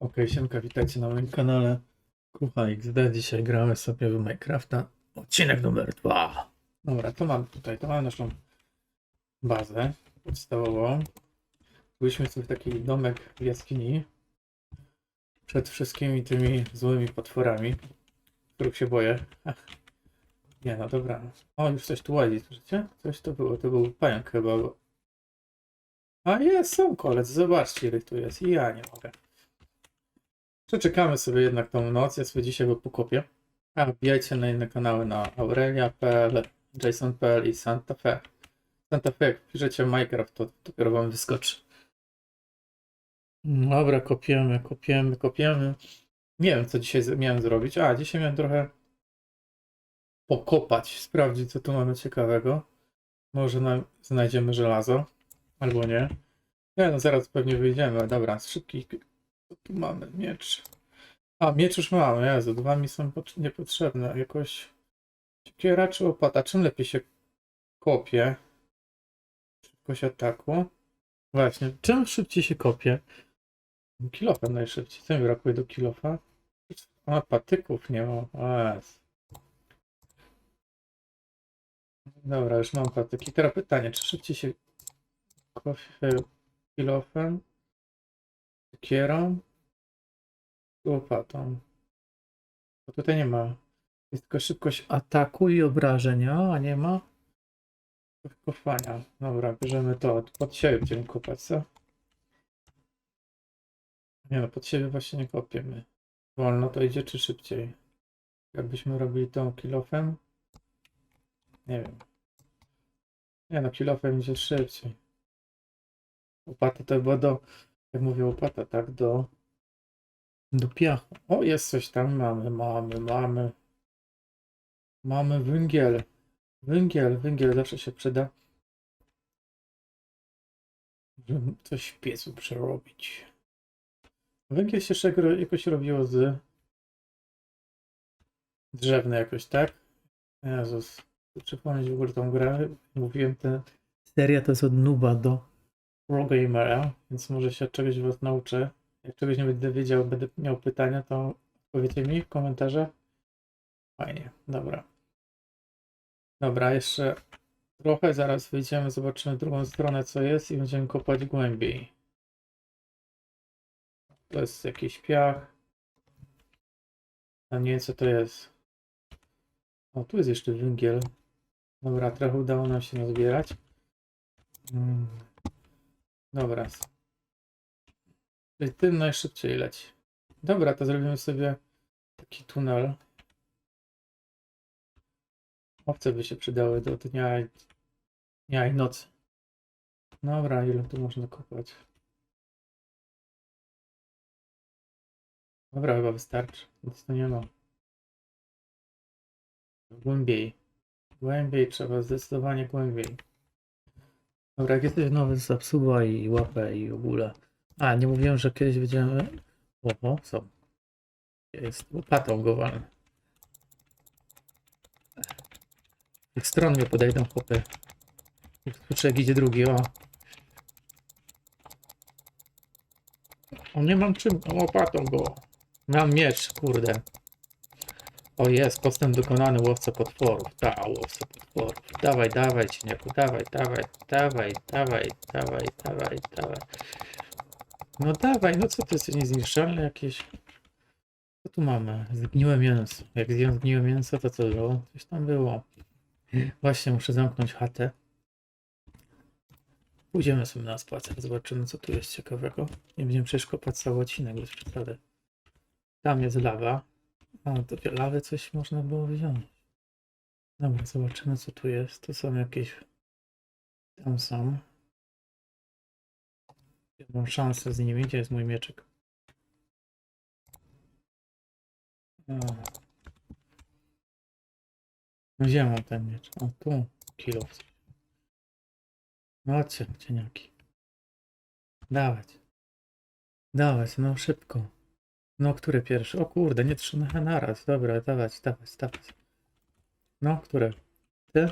Ok, siemka, witajcie na moim kanale Kucha XD. Dzisiaj gramy sobie w Minecrafta. Odcinek numer dwa. Dobra, to mam tutaj, to mam naszą bazę podstawową. Byliśmy sobie taki domek w jaskini. Przed wszystkimi tymi złymi potworami, których się boję. Ach. Nie, no dobra. O, już coś tu ładzi, słyszycie? Coś to było, to był pająk chyba. A jest, są kolec, zobaczcie ile tu jest. I ja nie mogę. Przeczekamy sobie jednak tą noc, ja sobie dzisiaj go pokopię. A wbijajcie na inne kanały na Aurelia.pl, Jason.pl i Santa Fe. Santa Fe, jak piszecie Minecraft, to dopiero wam wyskoczy. Dobra, kopiemy, kopiemy, kopiemy. Nie wiem, co dzisiaj miałem zrobić. A, dzisiaj miałem trochę pokopać, sprawdzić, co tu mamy ciekawego. Może nam znajdziemy żelazo, albo nie. Nie, no zaraz pewnie wyjdziemy. Dobra, z szybkich co tu mamy? Miecz. A, miecz już mamy, Jezu, dwa mi są pot- niepotrzebne. Jakoś siekiera czy łopata? Czym lepiej się kopie? Szybkość ataku. Właśnie, czym szybciej się kopie? Kilofem najszybciej. Co mi brakuje do kilofa? A, patyków nie ma. Dobra, już mam patyki. Teraz pytanie, czy szybciej się kopie kilofem? Siekierą? Łopatą. Bo tutaj nie ma. Jest tylko szybkość ataku i obrażenia, a nie ma kopania. Dobra, bierzemy to. Pod siebie będziemy kopać, co? Nie no, pod siebie właśnie nie kopiemy. Wolno to idzie, czy szybciej? Jakbyśmy robili tą kilofem? Nie wiem. Nie no, kilofem idzie szybciej. Łopata to było do, jak mówię łopata, tak, do do piachu. O, jest coś tam. Mamy, mamy, mamy. Mamy węgiel. Węgiel, węgiel zawsze się przyda. Żeby coś w piecu przerobić. Węgiel się jeszcze jakoś robiło z drzewne jakoś, tak? Jezus. Przypomnieć w ogóle tą grę. Mówiłem, ta seria to jest od nuba do pro gamera, więc może się czegoś was nauczę. Jak czegoś nie będę wiedział, będę miał pytania, to powiedzcie mi w komentarzach. Fajnie, dobra. Dobra, jeszcze trochę, zaraz wyjdziemy, zobaczymy drugą stronę, co jest i będziemy kopać głębiej. To jest jakiś piach. A nie wiem, co to jest. O, tu jest jeszcze węgiel. Dobra, trochę udało nam się nazbierać. Dobra, Czyli tym najszybciej leci. Dobra, to zrobimy sobie taki tunel. Owce by się przydały do dnia i, dnia i nocy. Dobra, ile tu można kopać? Dobra, chyba wystarczy. Nic tu nie ma. Głębiej. Głębiej trzeba, zdecydowanie głębiej. Dobra, jak jesteś nowy, subsuba i łapę i w ogóle. A, nie mówiłem, że kiedyś będziemy... Oho, są. Jest łopatą go walę. Tych stron mnie podejdą chłopy. Słyszę, jak idzie drugi, o. O, nie mam czym, łopatą go. Mam miecz, kurde. O jest, postęp dokonany, łowca potworów. Ta, łowca potworów. Dawaj, dawaj, cieniaku, dawaj, dawaj, dawaj, dawaj, dawaj, dawaj, dawaj. No dawaj, no co ty jesteś niezniszczalny jakieś? Co tu mamy? Zgniłe mięso. Jak zjem zgniłe mięso, to co było? Coś tam było. Właśnie muszę zamknąć chatę. Pójdziemy sobie na spacer, zobaczymy co tu jest ciekawego. Nie będziemy przecież kopać cały odcinek bez przesady. Tam jest lawa. A, do lawy coś można było wziąć. Dobra, zobaczymy co tu jest. To są jakieś... Tam są. Ja mam szansę z nimi. Gdzie jest mój mieczyk? O. No gdzie mam ten miecz? O, tu. Kilo. No chodźcie, cieniaki. Dawać. Dawać, no szybko. No, który pierwszy? O kurde, nie trzy na naraz. Dobra, dawać, dawać, dawać. No, które? Ty?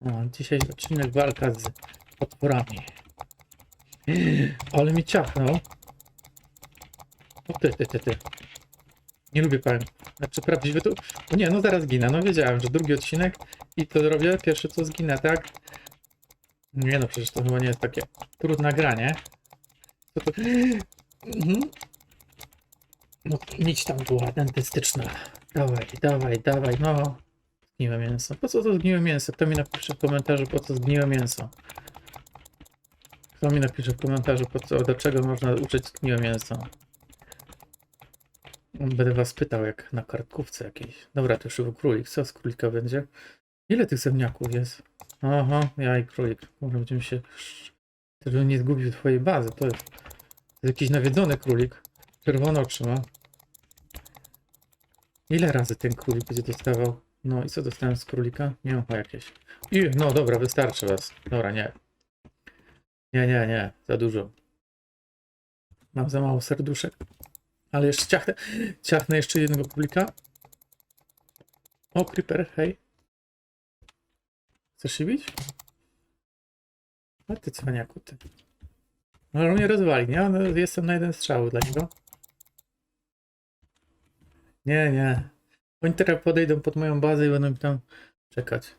O, dzisiaj odcinek walka z potworami. Ale mi ciachnął. O ty, ty, ty, ty. Nie lubię powiem. Znaczy prawdziwy tu. O nie, no zaraz ginę. No wiedziałem, że drugi odcinek i to robię. Pierwszy co zginę, tak? Nie no, przecież to chyba nie jest takie trudne granie. To... Mhm. No idź tam była dentystyczna. Dawaj, dawaj, dawaj, no. Zgniłe mięso. Po co to zgniłe mięso? Kto mi napisze w komentarzu, po co zgniłe mięso? Kto mi napisze w komentarzu, po co, do czego można uczyć zgniłe mięso? Będę was pytał, jak na kartkówce jakiejś. Dobra, to już był królik. Co z królika będzie? Ile tych zemniaków jest? Aha, ja i królik. Może będziemy się... Żebym nie zgubił twojej bazy. To jest, to jest jakiś nawiedzony królik. Czerwone oczy ma. Ile razy ten królik będzie dostawał? No i co dostałem z królika? Mięcho jakieś. I, no dobra, wystarczy was. Dobra, nie. Nie, nie, nie. Za dużo. Mam za mało serduszek. Ale jeszcze ciachnę, ciachnę jeszcze jednego królika. O, creeper, hej. Chcesz się bić? A ty cwaniaku, ty. No, ale mnie rozwali, nie? No, jestem na jeden strzał dla niego. Nie, nie. Oni teraz podejdą pod moją bazę i będą mi tam czekać.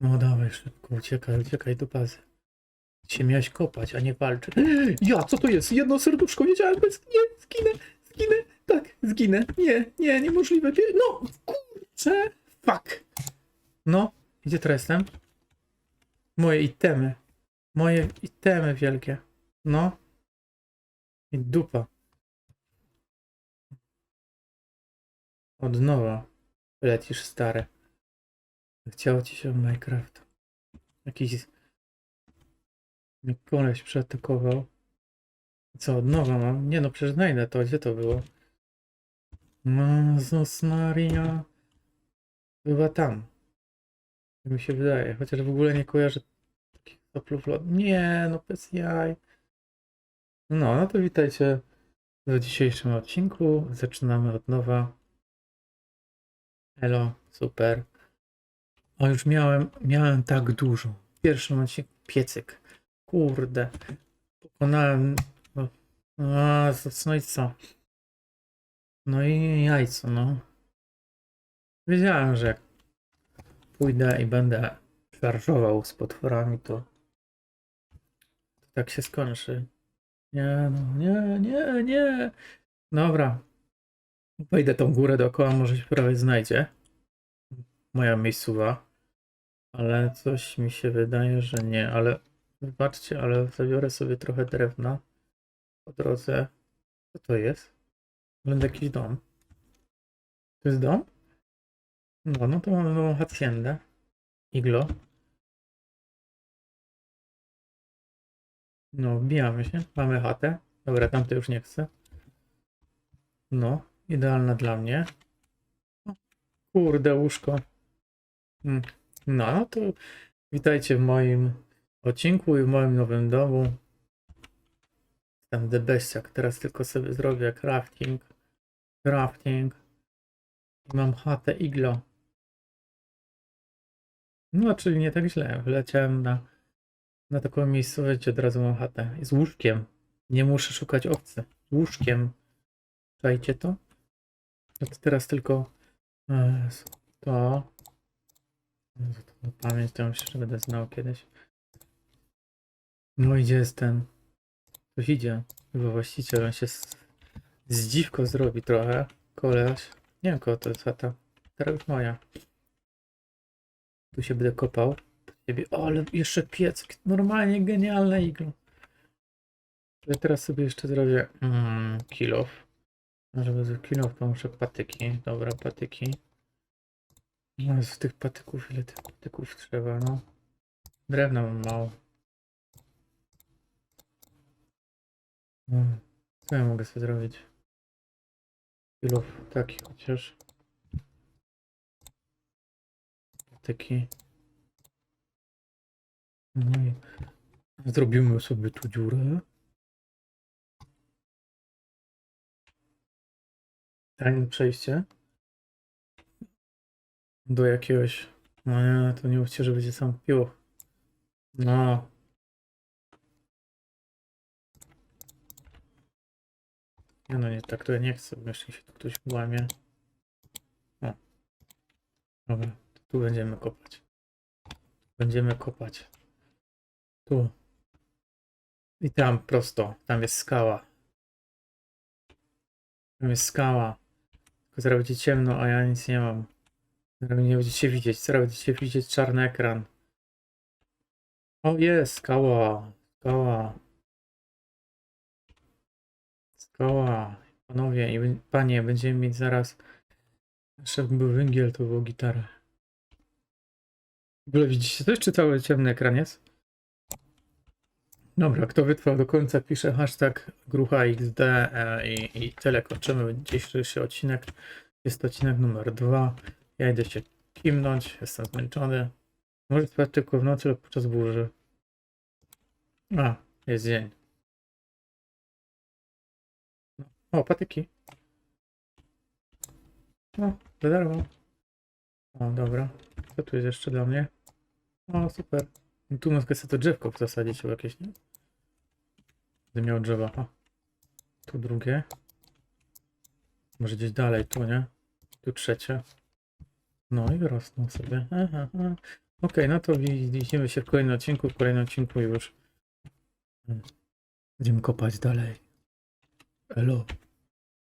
No dawaj szybko, uciekaj, uciekaj do bazy. Się miałeś kopać, a nie walczyć. Ja, co to jest? Jedno serduszko, wiedziałem. Nie, zginę, zginę, tak, zginę. Nie, nie, niemożliwe. No, kurczę, fuck. No, gdzie teraz jestem? Moje itemy. Moje itemy wielkie. No. I dupa. Od nowa. Lecisz stary. Chciało ci się Minecraft. Jakiś... Koleś przeatakował. Co, od nowa mam? Nie no, przecież znajdę to. Gdzie to było? Jezus Maria. Chyba tam. Tak mi się wydaje. Chociaż w ogóle nie kojarzę takich soplów lot. Nie, no bez. No, no to witajcie w dzisiejszym odcinku. Zaczynamy od nowa. Elo, super. O, już miałem, miałem tak dużo. W pierwszym odcinku piecyk. Kurde. Pokonałem. No, a, no i co? No i jajco, no. Wiedziałem, że jak pójdę i będę szarżował z potworami, to, to tak się skończy. Nie, no, nie, nie, nie. Dobra. Wejdę tą górę dookoła, może się prawie znajdzie. Moja miejscowa. Ale coś mi się wydaje, że nie. Ale wybaczcie, ale zabiorę sobie trochę drewna po drodze. Co to jest? Wygląda jakiś dom. To jest dom? No, no to mamy nową haciendę. Iglo. No, wbijamy się. Mamy chatę. Dobra, tamte już nie chcę. No, idealna dla mnie. Kurde, łóżko. No, no to witajcie w moim odcinku i w moim nowym domu. Tam debeściak. Teraz tylko sobie zrobię crafting. Crafting. I mam chatę iglo. No, czyli nie tak źle. Wleciałem na, na taką miejscowość, gdzie od razu mam chatę. I z łóżkiem. Nie muszę szukać owcy. Z łóżkiem. Czajcie to? Teraz tylko e, to. Pamięć to że będę znał kiedyś. No i gdzie jest ten? Ktoś idzie. Chyba właściciel. On się z, zdziwko zrobi trochę. Koleś. Nie wiem kogo to jest chata. Teraz już moja. Tu się będę kopał. Ciebie. O, ale jeszcze piec. Normalnie genialne iglo. Ja teraz sobie jeszcze zrobię mm, kill off. Żeby z kill off to muszę patyki. Dobra, patyki. No z tych patyków, ile tych patyków trzeba, no. Drewna mam mało. No, Co ja mogę sobie zrobić? Kill off taki chociaż. Patyki. No i zrobimy sobie tu dziurę. Tajne przejście. Do jakiegoś. No nie, to nie mówcie, że będzie sam piło. No. Nie no, nie, tak to ja nie chcę, jeszcze się tu ktoś łamie. O. Dobra, tu będziemy kopać. Będziemy kopać. Tu. I tam prosto, tam jest skała. Tam jest skała. Tylko zaraz będzie ciemno, a ja nic nie mam. Zaraz nie będziecie widzieć, zaraz będziecie widzieć czarny ekran. O jest, skała, skała. Skała. Panowie i panie, będziemy mieć zaraz. Jakby był węgiel, to było gitara. W ogóle widzicie coś, czy cały ciemny ekran jest? Dobra, kto wytrwał do końca, pisze hashtag gruchaxd e, i, i tyle kończymy dzisiejszy odcinek. Jest to odcinek numer dwa. Ja idę się kimnąć, jestem zmęczony. Może spać tylko w nocy lub podczas burzy. A, jest dzień. O, patyki. No, za darmo. O, dobra. Co tu jest jeszcze dla mnie? O, super. Tu mogę sobie to drzewko zasadzić albo jakieś, nie? Będę miał drzewa. O. Tu drugie. Może gdzieś dalej, tu, nie? Tu trzecie. No i rosną sobie. Aha, aha. Okej, no to wi- widzimy się w kolejnym odcinku. W kolejnym odcinku już będziemy kopać dalej. Elo.